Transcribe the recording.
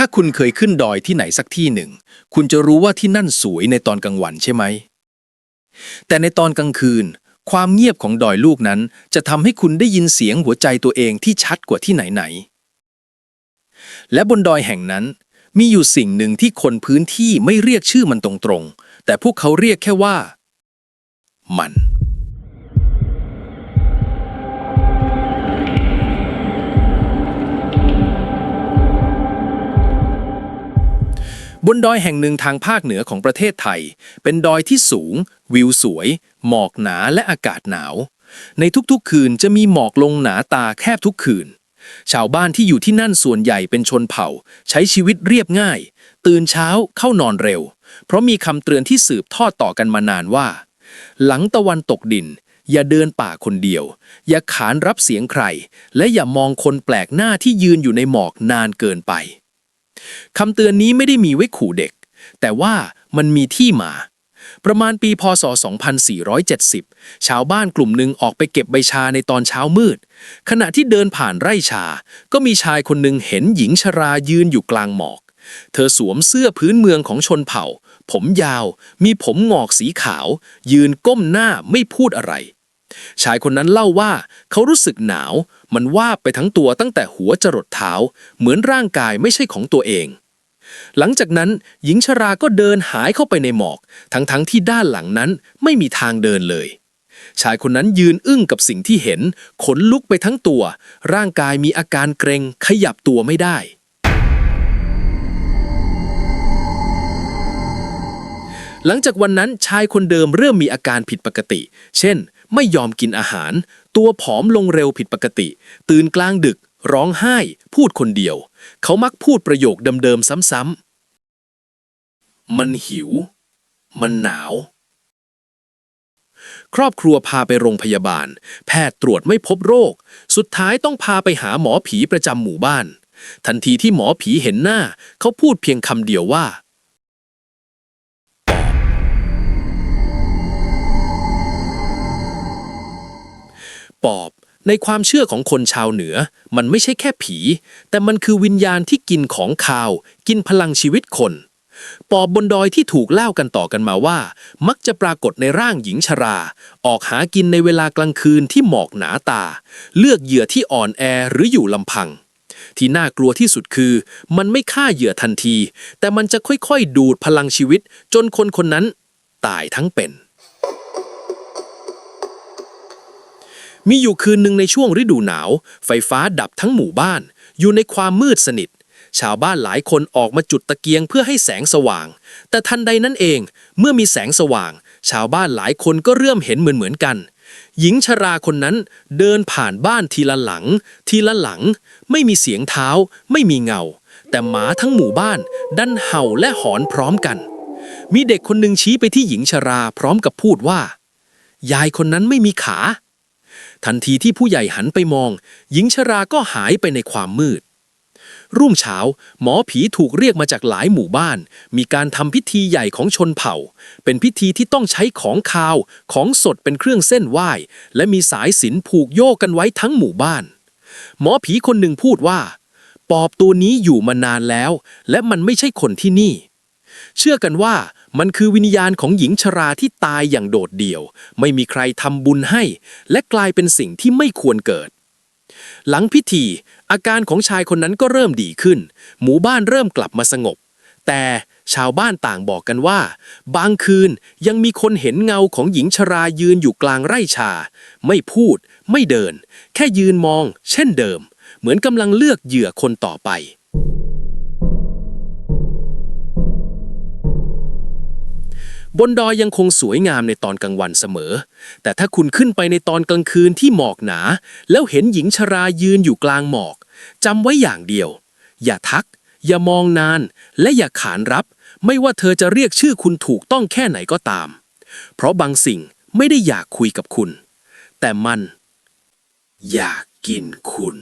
ถ้าคุณเคยขึ้นดอยที่ไหนสักที่หนึ่ง คุณจะรู้ว่าที่นั่นสวยในตอนกลางวันใช่ไหม แต่ในตอนกลางคืน ความเงียบของดอยลูกนั้น จะทำให้คุณได้ยินเสียงหัวใจตัวเองที่ชัดกว่าที่ไหนๆและบนดอยแห่งนั้น มีอยู่สิ่งหนึ่งที่คนพื้นที่ไม่เรียกชื่อมันตรงๆ แต่พวกเขาเรียกแค่ว่า มัน บนดอยแห่งหนึ่งทางภาคเหนือของประเทศไทย เป็นดอยที่สูง วิวสวย หมอกหนาและอากาศหนาว ในทุกๆ คืนจะมีหมอกลงหนาตาแคบทุกคืน ชาวบ้านที่อยู่ที่นั่นส่วนใหญ่เป็นชนเผ่า ใช้ชีวิตเรียบง่าย ตื่นเช้าเข้านอนเร็ว เพราะมีคำเตือนที่สืบทอดต่อกันมานานว่า หลังตะวันตกดิน อย่าเดินป่าคนเดียว อย่าขานรับเสียงใคร และอย่ามองคนแปลกหน้าที่ยืนอยู่ในหมอกนานเกินไป คำเตือนนี้ไม่ได้มีไว้ขู่เด็ก แต่ว่ามันมีที่มา ประมาณปีพศ 2470 ชาวบ้านกลุ่มหนึ่งออกไปเก็บใบชาในตอนเช้ามืด ขณะที่เดินผ่านไร่ชา ก็มีชายคนหนึ่งเห็นหญิงชรายืนอยู่กลางหมอก เธอสวมเสื้อพื้นเมืองของชนเผ่า ผมยาว มีผมงอกสีขาว ยืนก้มหน้าไม่พูดอะไร ชายคนนั้นเล่าว่าเขารู้สึกหนาว มันวาบไปทั้งตัวตั้งแต่หัวจรดเท้า เหมือนร่างกายไม่ใช่ของตัวเอง หลังจากนั้นหญิงชราก็เดินหายเข้าไปในหมอก ทั้งๆทที่ด้านหลังนั้นไม่มีทางเดินเลย ชายคนนั้นยืนอึ้งกับสิ่งที่เห็น ขนลุกไปทั้งตัว ร่างกายมีอาการเกรงขยับตัวไม่ได้หลังจากวันนั้นชายคนเดิมเริ่มมีอาการผิดปกติ เช่น ไม่ยอมกินอาหาร ตัวผอมลงเร็วผิดปกติ ตื่นกลางดึก ร้องไห้ พูดคนเดียว เขามักพูดประโยคเดิมๆซ้ำๆ มันหิว มันหนาว ครอบครัวพาไปโรงพยาบาล แพทย์ตรวจไม่พบโรค สุดท้ายต้องพาไปหาหมอผีประจำหมู่บ้าน ทันทีที่หมอผีเห็นหน้า เขาพูดเพียงคำเดียวว่า ปอบ ในความเชื่อของคนชาวเหนือ มันไม่ใช่แค่ผี แต่มันคือวิญญาณที่กินของคาว กินพลังชีวิตคน ปอบบนดอยที่ถูกเล่ากันต่อกันมาว่า มักจะปรากฏในร่างหญิงชรา ออกหากินในเวลากลางคืนที่หมอกหนาตา เลือกเหยื่อที่อ่อนแอหรืออยู่ลำพังที่น่ากลัวที่สุดคือ มันไม่ฆ่าเหยื่อทันที แต่มันจะค่อยๆ ดูดพลังชีวิต จนคนคนนั้นตายทั้งเป็น มีอยู่คืนหนึ่งในช่วงฤดูหนาว ไฟฟ้าดับทั้งหมู่บ้าน อยู่ในความมืดสนิท ชาวบ้านหลายคนออกมาจุดตะเกียงเพื่อให้แสงสว่าง แต่ทันใดนั้นเอง เมื่อมีแสงสว่าง ชาวบ้านหลายคนก็เริ่มเห็นเหมือนเหมือนๆกัน หญิงชราคนนั้นเดินผ่านบ้านทีละหลัง ทีละหลัง ไม่มีเสียงเท้า ไม่มีเงา แต่หมาทั้งหมู่บ้านดันเห่าและหอนพร้อมกัน มีเด็กคนหนึ่งชี้ไปที่หญิงชราพร้อมกับพูดว่า ยายคนนั้นไม่มีขา ทันทีที่ผู้ใหญ่หันไปมอง หญิงชราก็หายไปในความมืด รุ่งเช้า หมอผีถูกเรียกมาจากหลายหมู่บ้าน มีการทำพิธีใหญ่ของชนเผ่า เป็นพิธีที่ต้องใช้ของคาว ของสดเป็นเครื่องเส้นไหว้ และมีสายสิญจนผูกโยกกันไว้ทั้งหมู่บ้าน หมอผีคนหนึ่งพูดว่า ปอบตัวนี้อยู่มานานแล้ว และมันไม่ใช่คนที่นี่ เชื่อกันว่ามันคือวิญญาณของหญิงชราที่ตายอย่างโดดเดี่ยว ไม่มีใครทำบุญให้ และกลายเป็นสิ่งที่ไม่ควรเกิด หลังพิธี อาการของชายคนนั้นก็เริ่มดีขึ้น หมู่บ้านเริ่มกลับมาสงบ แต่ชาวบ้านต่างบอกกันว่า บางคืนยังมีคนเห็นเงาของหญิงชรายืนอยู่กลางไร่ชา ไม่พูด ไม่เดิน แค่ยืนมอง เช่นเดิม เหมือนกำลังเลือกเหยื่อคนต่อไป บนดอยยังคงสวยงามในตอนกลางวันเสมอ แต่ถ้าคุณขึ้นไปในตอนกลางคืนที่หมอกหนา แล้วเห็นหญิงชรายืนอยู่กลางหมอกจำไว้อย่างเดียว อย่าทัก อย่ามองนาน และอย่าขานรับ ไม่ว่าเธอจะเรียกชื่อคุณถูกต้องแค่ไหนก็ตาม เพราะบางสิ่งไม่ได้อยากคุยกับคุณ แต่มัน อยากกินคุณ